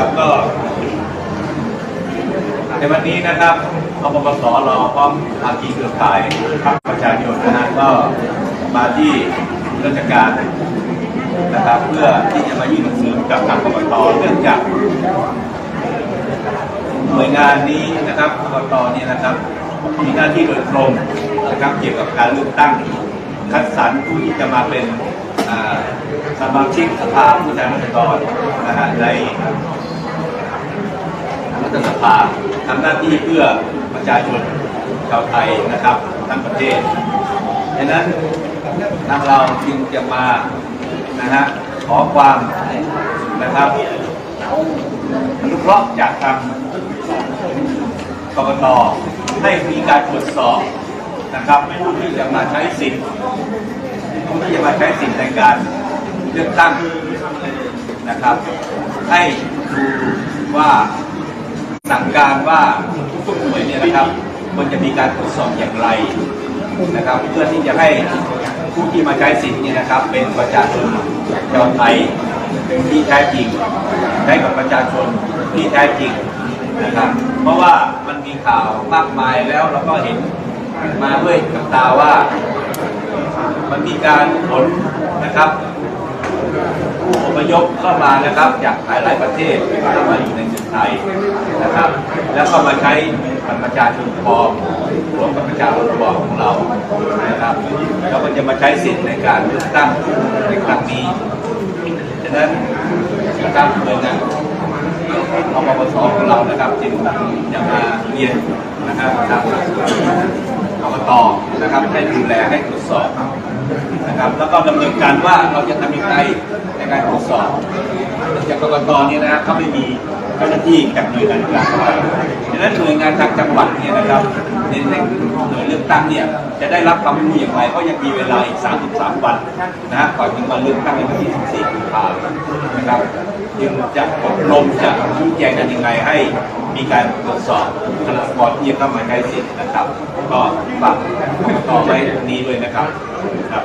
ครับก็ ในวันนี้นะครับอปปสรอพร้อมภาคีเครือข่ายพรรคประชาชนนะฮะก็มาที่ราชการนะครับ เพื่อที่จะมายื่นหนังสือกับทางกกตเนื่องจากหน่วยงานนี้นะครับกกตเนี่ยนะครับ มีหน้าที่โดยตรงนะครับเกี่ยวกับการเลือกตั้งคัดสรรผู้ที่จะมาเป็นสมาชิกสภาผู้แทนราษฎรนะฮะใน ภาทำหน้าที่เพื่อประชาชนชาวไทยนะครับทั้งประเทศดังนั้นทางเราจึงจะมานะฮะขอความนะครับอนุเคราะห์จากทางกกตให้มีการตรวจสอบนะครับผู้ที่จะมาใช้สิทธิ์ผู้ที่จะมาใช้สิทธิ์ในการเลือกตั้งนะครับ ให้ดูว่า สั่งการว่าทุกหน่วยเนี่ยนะครับควรจะมีการตรวจสอบอย่างไรนะครับ เพื่อที่จะให้ผู้ที่มาใช้สิทธิ์เนี่ยนะครับ เป็นประชาชนชาวไทยที่แท้จริงใช้กับประชาชนที่แท้จริงนะครับ เพราะว่ามันมีข่าวมากมายแล้วเราก็เห็นมาด้วยกับตาว่า มันมีการขนนะครับ ผู้อพยพเข้ามานะครับ จากหลายหลายๆประเทศเข้ามาอยู่ในเมืองไทยนะครับ แล้วก็มาใช้บัตรประชาชนปลอมรวมกับประชาชนปลอมของเรานะครับแล้วก็จะมาใช้สิทธิ์ในการเลือกตั้งในครั้งนี้ฉะนั้นนะครับหน่วยงานอปปสของเรานะครับจึงจะมาเรียนนะครับ อบตนะครับให้ดูแลให้ตรวจสอบนะครับ แล้วก็ดำเนินการว่าเราจะทำยังไงในการตรวจสอบจากกรกตเนี่ยนะครับเขาไม่มี เจ้าหน้าที่จากหน่วยงานกลางดังนั้นหน่วยงานทางจังหวัดเนี่ยนะครับในในหน่วยเลือกตั้งเนี่ยจะได้รับความรู้อย่างไรเพราะยังมีเวลาอีก 33 วันนะฮะก่อนถึงวันเลือกตั้งในวันที่ 14กุมภาพันธ์นะครับจึงจะอบรมจะชี้แจงกันยังไงให้มีการตรวจสอบคณะกรที่จะเข้ามาใช้สิทธิ์นะครับ ก็ฝากกรกตไว้ตรงนี้ด้วยนะครับครับ